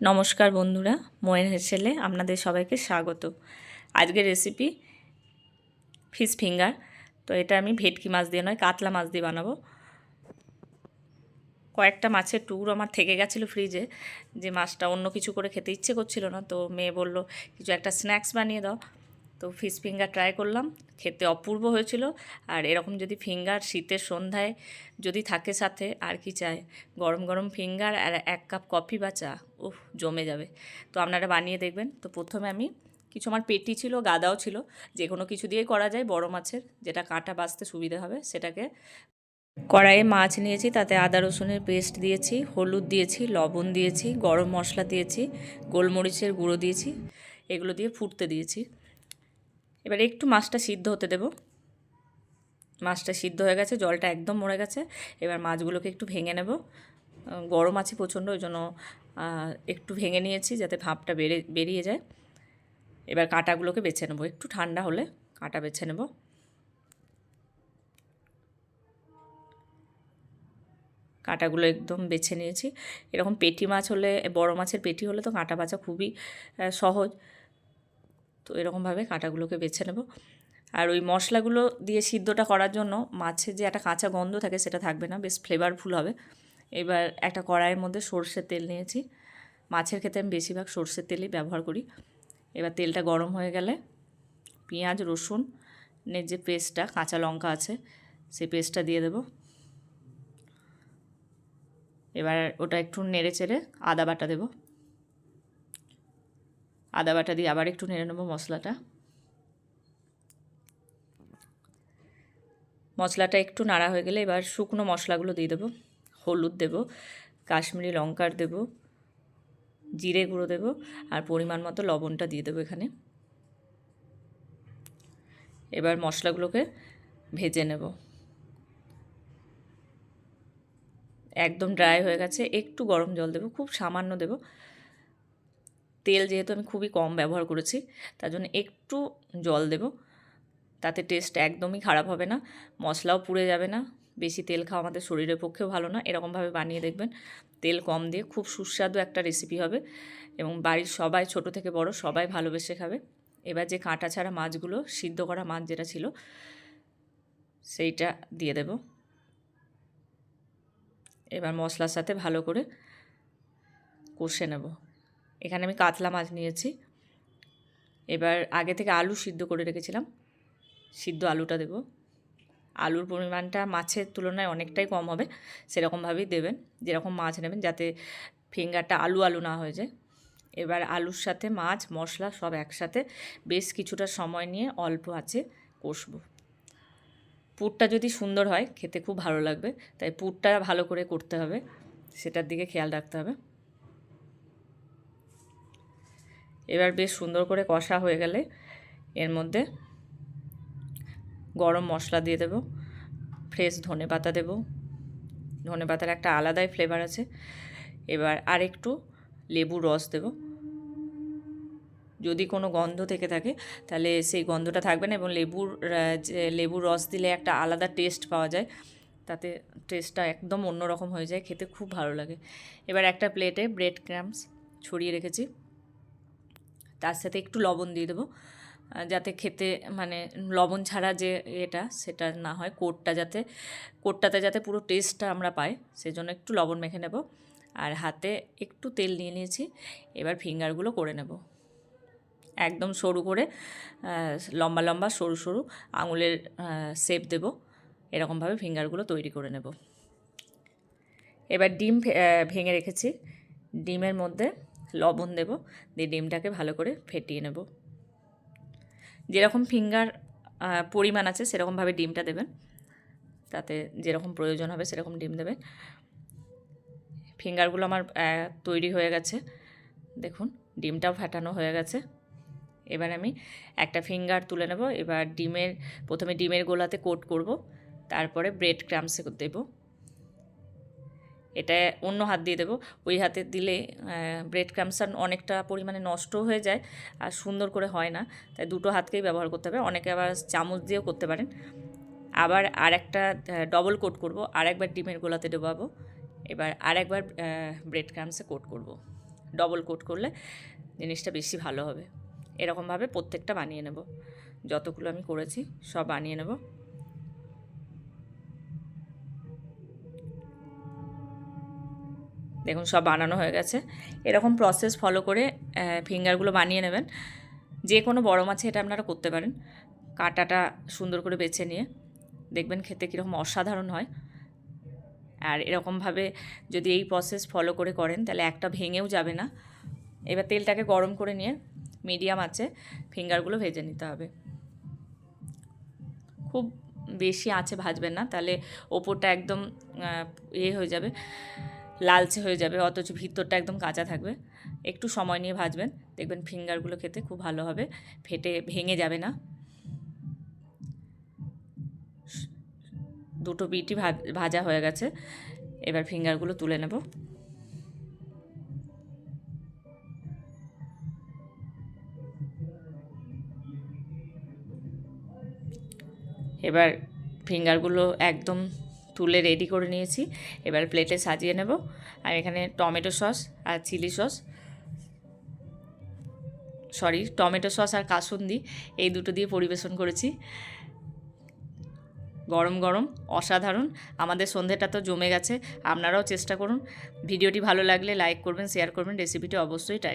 নমস্কার বন্ধুরা, ময়ের হেসেলে আপনাদের সবাইকে স্বাগত। আজকের রেসিপি ফিশ ফিঙ্গার তো এটা আমি ভেটকি মাছ দিয়ে নয়, কাতলা মাছ দিয়ে বানাবো। কয়েকটা মাছের টুকরো আমার থেকে গেছিল ফ্রিজে যে মাছটা অন্য কিছু করে খেতে ইচ্ছে করছিল না, তো মেয়ে বলল, কিছু একটা স্ন্যাক্স বানিয়ে দাও। তো ফিশ ফিঙ্গার ট্রাই করলাম, খেতে অপূর্ব হয়েছিল। আর এরকম যদি ফিঙ্গার শীতের সন্ধ্যায় যদি থাকে সাথে, আর কি চাই? গরম গরম ফিঙ্গার আর এক কাপ কফি বা চা, উফ, জমে যাবে। তো আপনারা বানিয়ে দেখবেন। তো প্রথমে আমি কিছু আমার পেটি ছিল, গাদাও ছিল, যে কোনো কিছু দিয়েই করা যায় বড় মাছের, যেটা কাঁটা বাঁচতে সুবিধা হবে, সেটাকে কড়াইয়ে মাছ নিয়েছি, তাতে আদা, রসুনের পেস্ট দিয়েছি, হলুদ দিয়েছি, লবণ দিয়েছি, গরম মশলা দিয়েছি, গোলমরিচের গুঁড়ো দিয়েছি, এগুলো দিয়ে ফুটতে দিয়েছি। এবার একটু মাছটা সিদ্ধ হতে দেব। মাছটা সিদ্ধ হয়ে গেছে, জলটা একদম মরে গেছে। এবার মাছগুলোকে একটু ভেঙে নেব। গরম আছে প্রচণ্ড, ওই জন্য একটু ভেঙে নিয়েছি যাতে ভাপটা বেড়ে, বেরিয়ে যায়। এবার কাঁটাগুলোকে বেছে নেব। একটু ঠান্ডা হলে কাঁটা বেছে নেব। কাঁটাগুলো একদম বেছে নিয়েছি। এরকম পেটি মাছ হলে, বড় মাছের পেটি হলে তো কাঁটা বাছা খুবই সহজ। তো এরকমভাবে কাঁটাগুলোকে বেছে নেব। আর ওই মশলাগুলো দিয়ে সিদ্ধটা করার জন্য মাছের যে একটা কাঁচা গন্ধ থাকে সেটা থাকবে না, বেশ ফ্লেভারফুল হবে। এবার একটা কড়াইয়ের মধ্যে সর্ষের তেল নিয়েছি। মাছের ক্ষেত্রে আমি বেশিরভাগ সর্ষের তেলই ব্যবহার করি। এবার তেলটা গরম হয়ে গেলে পেঁয়াজ, রসুন নের যে পেস্টটা, কাঁচা লঙ্কা আছে সেই পেস্টটা দিয়ে দেব। এবার ওটা একটু নেড়ে চেড়ে আদা বাটা দেবো। আদা বাটা দিয়ে আবার একটু নেড়ে নেব মশলাটা। মশলাটা একটু নাড়া হয়ে গেলে এবার শুকনো মশলাগুলো দিয়ে দেবো, হলুদ দেব, কাশ্মীরি লঙ্কার দেব, জিরে গুঁড়ো দেব আর পরিমাণ মতো লবণটা দিয়ে দেবো এখানে। এবার মশলাগুলোকে ভেজে নেব। একদম ড্রাই হয়ে গেছে, একটু গরম জল দেবো, খুব সামান্য দেবো তেল যেহেতু আমি খুবই কম ব্যবহার করেছি, তার জন্য একটু জল দেব। তাতে টেস্ট একদমই খারাপ হবে না, মশলাও পুড়ে যাবে না, বেশি তেল খাওয়া আমাদের শরীরের পক্ষেও ভালো না, এরকমভাবে বানিয়ে দেখবেন। তেল কম দিয়ে খুব সুস্বাদু একটা রেসিপি হবে এবং বাড়ির সবাই, ছোট থেকে বড় সবাই ভালোবেসে খাবে। এবার যে কাঁটা ছাড়া মাছগুলো, সিদ্ধ করা মাছ যেটা ছিল, সেইটা দিয়ে দেব। এবার মশলার সাথে ভালো করে কষে নেব। এখানে আমি কাতলা মাছ নিয়েছি। এবার আগে থেকে আলু সিদ্ধ করে রেখেছিলাম। সিদ্ধ আলুটা দেব। আলুর পরিমাণটা মাছের তুলনায় অনেকটাই কম হবে, সেরকমভাবেই দেবেন, যেরকম মাছ নেবেন, যাতে ফিঙ্গারটা আলু আলু না হয়ে যায়। এবার আলুর সাথে মাছ, মশলা সব একসাথে বেশ কিছুটা সময় নিয়ে অল্প আছে কষবো। পুরটা যদি সুন্দর হয়, খেতে খুব ভালো লাগবে, তাই পুরটা ভালো করে করতে হবে, সেটার দিকে খেয়াল রাখতে হবে। এবার বেশ সুন্দর করে কষা হয়ে গেলে এর মধ্যে গরম মশলা দিয়ে দেব, ফ্রেশ ধনে পাতা দেব। ধনে পাতার একটা আলাদাই ফ্লেভার আছে। এবার আর একটু লেবু রস দেব। যদি কোনো গন্ধ থেকে থাকে, তাহলে সেই গন্ধটা থাকবে না এবং লেবুর যে লেবুর রস দিলে একটা আলাদা টেস্ট পাওয়া যায়। তাতে টেস্টটা একদম অন্যরকম হয়ে যায়, খেতে খুব ভালো লাগে। এবার একটা প্লেটে ব্রেড ক্রামস ছড়িয়ে রেখেছি। তার সাথে একটু লবণ দিয়ে দেবো যাতে খেতে মানে লবণ ছাড়া যে এটা সেটা না হয়, কোটটা যাতে, কোটটাতে যাতে পুরো টেস্টটা আমরা পাই, সেজন্য একটু লবণ মেখে নেব আর হাতে একটু তেল নিয়ে নিয়েছি, এবার ফিঙ্গারগুলো করে নেব। একদম সরু করে লম্বা লম্বা সরু সরু আঙুলের শেপ দেব এরকমভাবে ফিঙ্গারগুলো তৈরি করে নেব। এবার ডিম ভেঙে রেখেছি, ডিমের মধ্যে লবণ দেব, দিয়ে ডিমটাকে ভালো করে ফেটিয়ে নেব। যেরকম ফিঙ্গার পরিমাণ আছে সেরকমভাবে ডিমটা দেবেন। তাতে যেরকম প্রয়োজন হবে সেরকম ডিম দেবেন। ফিঙ্গারগুলো আমার তৈরি হয়ে গেছে। দেখুন, ডিমটাও ফাটানো হয়ে গেছে। এবার আমি একটা ফিঙ্গার তুলে নেব। এবার ডিমের, প্রথমে ডিমের গোলাতে কোট করব। তারপরে ব্রেড ক্রামসে দেবো। এটা অন্য হাত দিয়ে দেবো। ওই হাতে দিলে ব্রেড ক্রামসটা অনেকটা পরিমাণে নষ্ট হয়ে যায় আর সুন্দর করে হয় না। তাই দুটো হাতকেই ব্যবহার করতে হবে। অনেকে আবার চামচ দিয়েও করতে পারেন। আবার আর একটা ডবল কোট করব। আর একবার ডিমের গোলাতে ডোবাবো। এবার আর একবার ব্রেড ক্রামসে কোট করব। ডবল কোট করলে জিনিসটা বেশি ভালো হবে। এরকমভাবে প্রত্যেকটা বানিয়ে নেব। যতগুলো আমি করেছি সব বানিয়ে নেব। দেখুন, সব বানানো হয়ে গেছে। এরকম প্রসেস ফলো করে ফিঙ্গারগুলো বানিয়ে নেবেন। যে কোনো বড় মাছে এটা আপনারা করতে পারেন। কাঁটাটা সুন্দর করে বেছে নিয়ে। দেখবেন খেতে কীরকম অসাধারণ হয়। আর এরকমভাবে যদি এই প্রসেস ফলো করে করেন, তাহলে একটা ভেঙেও যাবে না। এবার তেলটাকে গরম করে নিয়ে মিডিয়াম আছে ফিঙ্গারগুলো ভেজে নিতে হবে। খুব বেশি আঁচে ভাজবেন না, তাহলে ওপরটা একদম ইয়ে হয়ে যাবে। লালচে হয়ে যাবে, অথচ ভিতরটা একদম কাঁচা থাকবে। একটু সময় নিয়ে ভাজবেন, দেখবেন ফিঙ্গারগুলো খেতে খুব ভালো হবে, ফেটে ভেঙে যাবে না। দুটো বিটি ভাজা হয়ে গেছে, এবার ফিঙ্গারগুলো তুলে নেব। এবার ফিঙ্গারগুলো একদম তুলে রেডি করে নিয়েছি। এবার প্লেটে সাজিয়ে নেব। আর এখানে টমেটো সস আর chilli sauce. Sorry tomato sauce আর কাসুন্দি, এই দুটো দিয়ে পরিবেশন করেছি। গরম গরম, অসাধারণ। আমাদের সন্ধেটা তো জমে গেছে, আপনারাও চেষ্টা করুন। ভিডিওটি ভালো লাগলে লাইক করবেন শেয়ার করবেন রেসিপিটি অবশ্যই ট্রাই